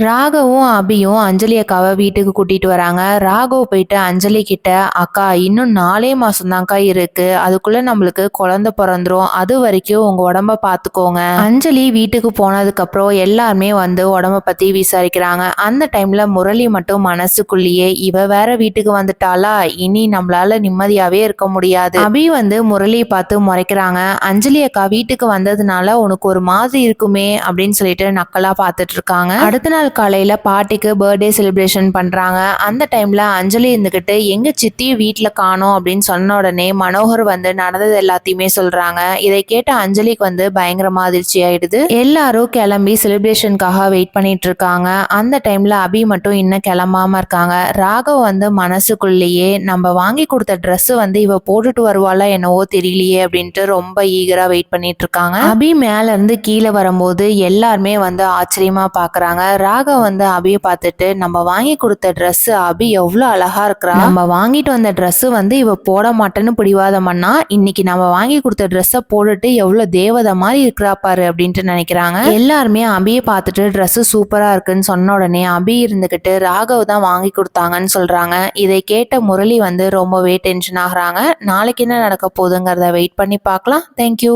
ராகவும் அபியும் அஞ்சலி அக்காவை வீட்டுக்கு கூட்டிட்டு வராங்க. ராகவ் போயிட்டு அஞ்சலி கிட்ட அக்கா இன்னும் நாலே மாசம்தான்க்கா இருக்கு. அதுக்குள்ள நம்மளுக்கு குழந்தை பிறந்துரும். அது வரைக்கும் உங்க உடம்ப பாத்துக்கோங்க. அஞ்சலி வீட்டுக்கு போனதுக்கு அப்புறம் எல்லாருமே வந்து உடம்ப பத்தி விசாரிக்கிறாங்க. அந்த டைம்ல முரளி மட்டும் மனசுக்குள்ளேயே இவ வேற வீட்டுக்கு வந்துட்டாளா? இனி நம்மளால நிம்மதியாவே இருக்க முடியாது. அபி வந்து முரளியை பார்த்து முறைக்கிறாங்க. அஞ்சலி அக்கா வீட்டுக்கு வந்ததுனால உனக்கு ஒரு மாதிரி இருக்குமே அப்படின்னு சொல்லிட்டு நக்கலா பாத்துட்டு இருக்காங்க. அடுத்த நாள் காலையில் பாட்டிக்கு பர்த்டே செலிப்ரேஷன் பண்ணுறாங்க அந்த டைமில் அஞ்சலி இருந்துக்கிட்டு எங்கள் சித்தியும் வீட்டில் காணோம் அப்படின்னு சொன்ன உடனே மனோகர் வந்து நடந்தது எல்லாத்தையுமே சொல்கிறாங்க இதை கேட்ட அஞ்சலிக்கு வந்து பயங்கரமாக அதிர்ச்சி ஆயிடுது. எல்லாரும் கிளம்பி செலிப்ரேஷனுக்காக வெயிட் பண்ணிட்டு இருக்காங்க. அந்த டைமில் அபி மட்டும் இன்னும் கிளம்பாமல் இருக்காங்க. ராகவ் வந்து மனசுக்குள்ளேயே நம்ம வாங்கி கொடுத்த ட்ரெஸ்ஸு வந்து இவ போட்டுட்டு வருவாளா என்னவோ தெரியலையே அப்படின்ட்டு ரொம்ப ஈகராக வெயிட் பண்ணிட்டு இருக்காங்க. அபி மேலேருந்து கீழே வரும்போது எல்லாருமே வந்து ஆச்சரியமாக பார்க்குறாங்க ரா ராகவ் வந்து அபியை பார்த்துட்டு நம்ம வாங்கி கொடுத்த ட்ரெஸ் அபி எவ்வளோ அழகா இருக்கிறா? நம்ம வாங்கிட்டு வந்த ட்ரெஸ் வந்து இவ போட மாட்டேன்னு பிடிவாதம் பண்ணா இன்னைக்கு நம்ம வாங்கி கொடுத்த ட்ரெஸ்ஸை போட்டுட்டு எவ்வளவு தேவதை மாதிரி இருக்கிறா பாரு அப்படின்ட்டு நினைக்கிறாங்க. எல்லாருமே அபியை பார்த்துட்டு ட்ரெஸ் சூப்பரா இருக்குன்னு சொன்ன உடனே அபி இருந்துகிட்டு ராகவ் தான் வாங்கி கொடுத்தாங்கன்னு சொல்றாங்க. இதை கேட்ட முரளி வந்து ரொம்பவே டென்ஷன் ஆகுறாங்க. நாளைக்கு என்ன நடக்க போகுதுங்கிறத வெயிட் பண்ணி பார்க்கலாம். தேங்க்யூ